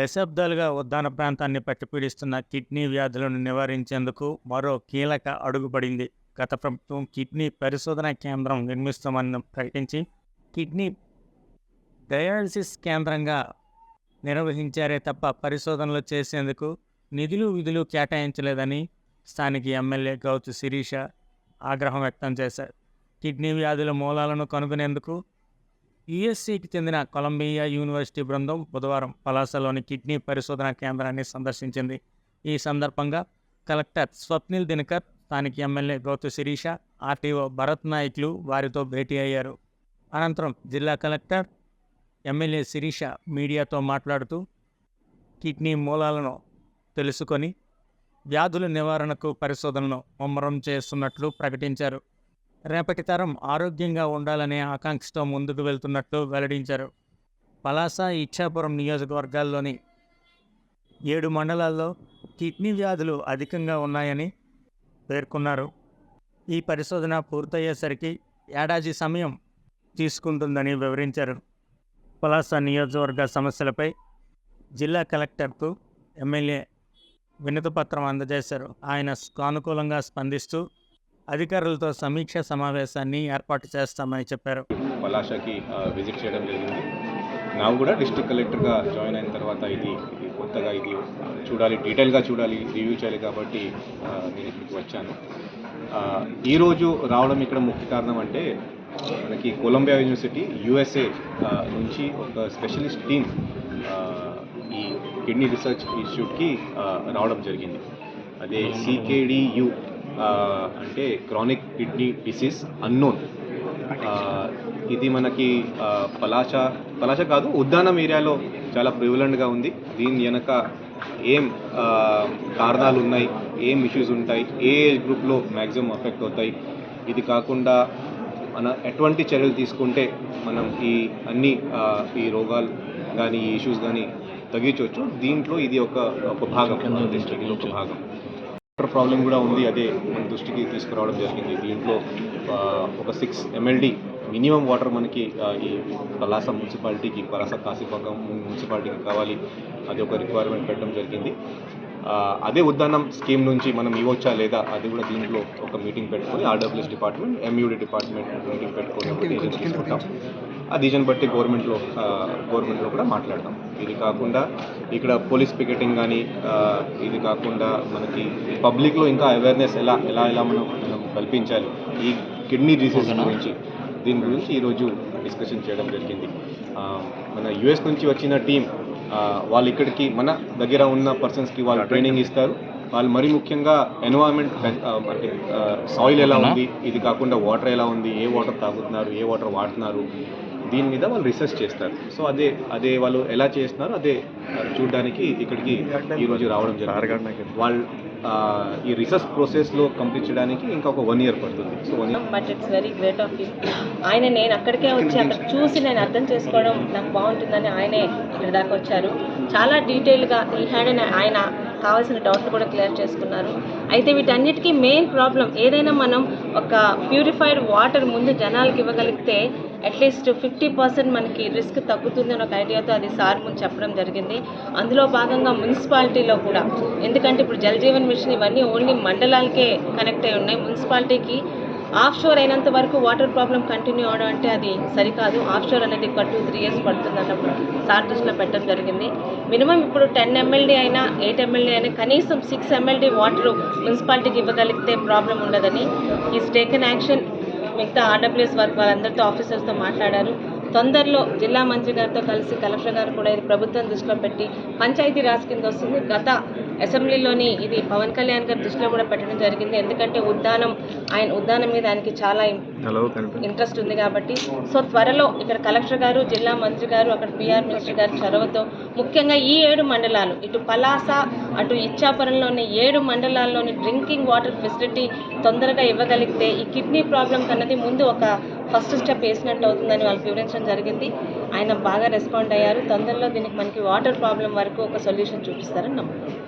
దశాబ్దాలుగా ఉద్దాన ప్రాంతాన్ని పట్టిపీడిస్తున్న కిడ్నీ వ్యాధులను నివారించేందుకు మరో కీలక అడుగుపడింది. గత ప్రభుత్వం కిడ్నీ పరిశోధన కేంద్రం నిర్మిస్తామని ప్రకటించి కిడ్నీ డయాలసిస్ కేంద్రంగా నిర్వహించారే తప్ప పరిశోధనలు చేసేందుకు నిధులు విధులు కేటాయించలేదని స్థానిక ఎమ్మెల్యే గౌతు శిరీష ఆగ్రహం వ్యక్తం చేశారు. కిడ్నీ వ్యాధుల మూలాలను కనుగొనేందుకు యుఎస్సికి చెందిన కొలంబియా యూనివర్సిటీ బృందం బుధవారం పలాసలోని కిడ్నీ పరిశోధన కేంద్రాన్ని సందర్శించింది. ఈ సందర్భంగా కలెక్టర్ స్వప్నిల్ దినకర్ స్థానిక ఎమ్మెల్యే గౌతు శిరీష ఆర్టీఓ భరత్ నాయక్లు వారితో భేటీ అయ్యారు. అనంతరం జిల్లా కలెక్టర్ ఎమ్మెల్యే శిరీష మీడియాతో మాట్లాడుతూ కిడ్నీ మూలాలను తెలుసుకొని వ్యాధుల నివారణకు పరిశోధనను ముమ్మరం చేస్తున్నట్లు ప్రకటించారు. రేపటి తరం ఆరోగ్యంగా ఉండాలనే ఆకాంక్షతో ముందుకు వెళ్తున్నట్లు వెల్లడించారు. పలాస ఇచ్చాపురం నియోజకవర్గాల్లోని ఏడు మండలాల్లో కిడ్నీ వ్యాధులు అధికంగా ఉన్నాయని పేర్కొన్నారు. ఈ పరిశోధన పూర్తయ్యేసరికి ఏడాది సమయం తీసుకుంటుందని వివరించారు. పలాస నియోజకవర్గ సమస్యలపై జిల్లా కలెక్టర్కు ఎమ్మెల్యే వినతిపత్రం అందజేశారు. ఆయన సానుకూలంగా స్పందిస్తూ అధికారులతో సమీక్ష సమావేశాన్ని ఏర్పాటు చేస్తామని చెప్పారు. పలాషకి విజిట్ చేయడం జరిగింది. నాకు కూడా డిస్ట్రిక్ట్ కలెక్టర్గా జాయిన్ అయిన తర్వాత ఇది ఇది కొత్తగా ఇది చూడాలి డీటెయిల్గా చూడాలి రివ్యూ చేయాలి కాబట్టి నేను ఇక్కడికి వచ్చాను. ఈరోజు రావడం ఇక్కడ ముఖ్య కారణం అంటే మనకి కొలంబియా యూనివర్సిటీ యుఎస్ఏ నుంచి ఒక స్పెషలిస్ట్ టీమ్ ఈ కిడ్నీ రీసెర్చ్ ఇన్స్టిట్యూట్కి రావడం జరిగింది. అదే సికేడియు అంటే క్రానిక్ కిడ్నీ డిసీజ్ అన్నోన్ ఇది మనకి పలాచ పలాచ కాదు ఉద్దానం ఏరియాలో చాలా ప్రివలెంట్గా ఉంది. దీని వెనక ఏం కారణాలు ఉన్నాయి ఏం ఇష్యూస్ ఉంటాయి ఏ ఏజ్ గ్రూప్లో మ్యాక్సిమం అఫెక్ట్ అవుతాయి. ఇది కాకుండా మన ఎటువంటి చర్యలు తీసుకుంటే మనం ఈ అన్ని ఈ రోగాలు కానీ ఈ ఇష్యూస్ కానీ తగ్గించవచ్చు. దీంట్లో ఇది ఒక ఒక భాగం డిస్ట్రిక్ట్లో ఒక భాగం. వాటర్ ప్రాబ్లం కూడా ఉంది. అదే మన దృష్టికి తీసుకురావడం జరిగింది. దీంట్లో ఒక సిక్స్ ఎంఎల్డి మినిమం వాటర్ మనకి ఈ పలాస మున్సిపాలిటీకి పలాస కాశీపాకం మున్సిపాలిటీకి కావాలి. అది ఒక రిక్వైర్మెంట్ పెట్టడం జరిగింది. అదే ఉద్దానం స్కీమ్ నుంచి మనం ఇవ్వచ్చా లేదా అది కూడా దీంట్లో ఒక మీటింగ్ పెట్టుకొని RWS department MUD department meeting పెట్టుకొని తీసుకుంటాం ఆ డిసిజన్ బట్టి గవర్నమెంట్లో గవర్నమెంట్లో కూడా మాట్లాడతాం ఇది కాకుండా ఇక్కడ పోలీస్ పికెటింగ్ కానీ ఇది కాకుండా మనకి పబ్లిక్లో ఇంకా అవేర్నెస్ ఎలా ఎలా ఎలా మనం మనం కల్పించాలి ఈ కిడ్నీ డిసీజ్ గురించి దీని గురించి ఈరోజు డిస్కషన్ చేయడం జరిగింది. మన యుఎస్ నుంచి వచ్చిన టీం వాళ్ళు ఇక్కడికి మన దగ్గర ఉన్న పర్సన్స్కి వాళ్ళు ట్రైనింగ్ ఇస్తారు. వాళ్ళు మరీ ముఖ్యంగా ఎన్వైరన్మెంట్ అంటే సాయిల్ ఎలా ఉంది? ఇది కాకుండా వాటర్ ఎలా ఉంది? ఏ వాటర్ తాగుతున్నారు? ఏ వాటర్ వాడుతున్నారు? దీని మీద వాళ్ళు రీసెర్చ్ చేస్తారు. సో అదే అదే వాళ్ళు ఎలా చేస్తున్నారు అదే చూడడానికి ఇక్కడికి ఈరోజు రావడం జరిగింది. వాళ్ళు ఆ, ఈ రీసెర్చ్ ప్రాసెస్లో కంప్లీట్ చేయడానికి ఇంకా ఒక వన్ ఇయర్ పడుతుంది. So one year but it's very great of you ఆయన నేను అక్కడికే వచ్చి అక్కడ చూసి నేను అర్థం చేసుకోవడం నాకు బాగుంటుందని ఆయనే ఇక్కడ దాకా వచ్చారు. చాలా డీటెయిల్గా ఈ హ్యాండ్ ఆయన కావాల్సిన డౌట్లు కూడా క్లియర్ చేసుకున్నారు. అయితే వీటన్నిటికీ మెయిన్ ప్రాబ్లం ఏదైనా మనం ఒక ప్యూరిఫైడ్ వాటర్ ముందు జనాలకి ఇవ్వగలిగితే అట్లీస్ట్ ఫిఫ్టీ పర్సెంట్ మనకి రిస్క్ తగ్గుతుంది అని ఒక ఐడియాతో అది సార్ ముందు చెప్పడం జరిగింది. అందులో భాగంగా మున్సిపాలిటీలో కూడా. ఎందుకంటే ఇప్పుడు జలజీవన్ మిషన్ ఇవన్నీ ఓన్లీ మండలాలకే కనెక్ట్ అయి ఉన్నాయి. మున్సిపాలిటీకి ఆఫ్ షోర్ అయినంత వరకు వాటర్ ప్రాబ్లం కంటిన్యూ అవడం అంటే అది సరికాదు. ఆఫ్ షోర్ అనేది ఒక టూ త్రీ ఇయర్స్ పడుతుంది అన్నప్పుడు సార్ దృష్టిలో పెట్టడం జరిగింది. మినిమం ఇప్పుడు టెన్ ఎమ్మెల్డీ అయినా ఎయిట్ ఎమ్మెల్డీ అయినా కనీసం సిక్స్ ఎమ్మెల్డీ వాటర్ మున్సిపాలిటీకి ఇవ్వగలిగితే ప్రాబ్లం ఉండదని. ఈస్ టేకెన్ యాక్షన్ మిగతా ఆర్డబ్ల్యూఎస్ వర్క్ వాళ్ళందరితో ఆఫీసర్స్తో మాట్లాడారు. తొందరలో జిల్లా మంత్రి గారితో కలిసి కలెక్టర్ గారు కూడా ఇది ప్రభుత్వం దృష్టిలో పెట్టి పంచాయతీ రాజ్ కింద వస్తుంది. గత అసెంబ్లీలోని ఇది పవన్ కళ్యాణ్ గారి దృష్టిలో కూడా పెట్టడం జరిగింది. ఎందుకంటే ఉద్దానం ఆయన ఉద్దానం మీద ఆయనకి చాలా ఇంట్రెస్ట్ ఉంది కాబట్టి. సో త్వరలో ఇక్కడ కలెక్టర్ గారు జిల్లా మంత్రి గారు అక్కడ పిఆర్ మినిస్టర్ గారి చొరవతో ముఖ్యంగా ఈ ఏడు మండలాలు ఇటు పలాస అటు ఇచ్చాపురంలోని ఏడు మండలాల్లోని డ్రింకింగ్ వాటర్ ఫెసిలిటీ తొందరగా ఇవ్వగలిగితే ఈ కిడ్నీ ప్రాబ్లం అన్నది ముందు ఒక ఫస్ట్ స్టెప్ వేసినట్టు అవుతుందని వాళ్ళకి వివరించడం జరిగింది. ఆయన బాగా రెస్పాండ్ అయ్యారు. తొందరలో దీనికి మనకి వాటర్ ప్రాబ్లం వరకు ఒక సొల్యూషన్ చూపిస్తారని నమ్ముతున్నాను